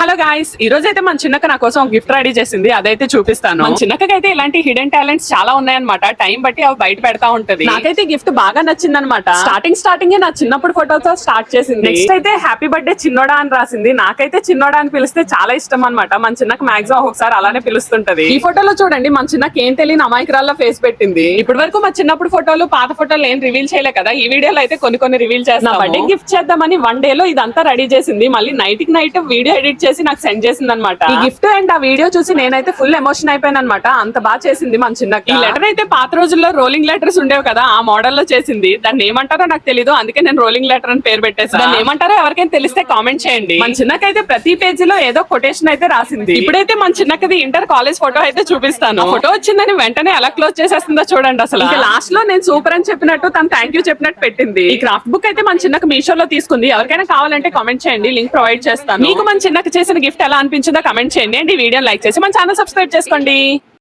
Hello guys ఈ రోజు అయితే మన చిన్నక్క నా కోసం గిఫ్ట్ రెడీ చేసింది. అదైతే చూపిస్తాను. మన చిన్నక్కకి అయితే ఇలాంటి హిడెన్ టాలెంట్స్ చాలా ఉన్నాయన్నమాట. టైం బట్టి అవి బయట పెడతా ఉంటది. నాకైతే గిఫ్ట్ బాగా నచ్చింది అనమాట స్టార్టింగ్ స్టార్టింగ్ నా చిన్నప్పుడు ఫోటోతో స్టార్ట్ చేసింది. నెక్స్ట్ అయితే హ్యాపీ బర్త్డే చిన్నోడా అని రాసింది. నాకైతే చిన్నోడా అని పిలిస్తే చాలా ఇష్టం అనమాట మన చిన్నకు మాక్సిమం ఒకసారి అలానే పిలుస్తుంటది. ఈ ఫోటోలో చూడండి మన చిన్నకి ఏం తెలియని అమాయకురాల్లో ఫేస్ పెట్టింది. ఇప్పటి వరకు మా చిన్నప్పుడు ఫోటోలు పాత ఫోటోలు ఏం రివీల్ చేయలే కదా. ఈ వీడియోలో అయితే కొన్ని కొన్ని రివీల్ చేస్తాం బర్త్డే గిఫ్ట్ చేద్దామని వన్ డే లో ఇదంతా రెడీ చేసింది. మళ్ళీ నైట్కి నైట్ వీడియో ఎడిట్ చేసి నాకు సెండ్ చేసింది అనమాట ఈ గిఫ్ట్ అండ్ ఆ వీడియో చూసి నేనైతే ఫుల్ ఎమోషన్ అయిపోయాను అనమాట అంత బాగా చేసింది మన చిన్న ఈ లెటర్ అయితే పాత రోజుల్లో రోలింగ్ లెటర్స్ ఉండేవి కదా ఆ మోడల్లో చేసింది. దాన్ని ఏమంటారో నాకు తెలియదు అందుకే నేను రోలింగ్ లెటర్ అని పేరు పెట్టేసాను దాన్ని ఏమంటారో ఎవరికైనా తెలిస్తే కామెంట్ చేయండి. మన చిన్నకైతే ప్రతి పేజీలో ఏదో కొటేషన్ అయితే రాసింది. ఇప్పుడైతే మన చిన్నకది ఇంటర్ కాలేజ్ ఫోటో అయితే చూపిస్తాను. ఫోటో వచ్చిందని వెంటనే ఎలా క్లోజ్ చేసేస్తుందో చూడండి అసలు. లాస్ట్లో నేను సూపర్ అని చెప్పినట్టు తను థ్యాంక్ యూ చెప్పినట్టు పెట్టింది. ఈ క్రాఫ్ట్ బుక్ అయితే మన చిన్నకు మీషోలో తీసుకుంది. ఎవరికైనా కావాలంటే కామెంట్ చేయండి లింక్ ప్రొవైడ్ చేస్తాను. మీకు మన చిన్నకు చేసిన గిఫ్ట్ ఎలా అనిపించిందో కమెంట్ చేయండి. అండ్ ఈ వీడియో లైక్ చేసి మన ఛానల్ సబ్స్క్రైబ్ చేసుకోండి.